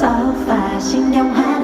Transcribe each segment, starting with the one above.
สาวแฟชั่นยงหา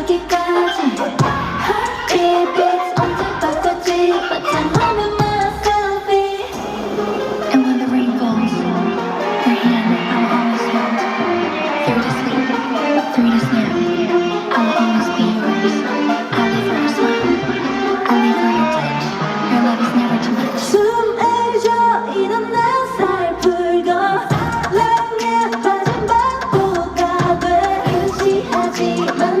여기까지. Heartbeats And when the rain falls Your hand, I will always hold. Through to sleep, through to sleep I will always be yours. I'll leave her I'll leave her Your love is never too much. 숨해져 있는 날 살풀고 사랑에 빠진 바보가 돼 유지하지만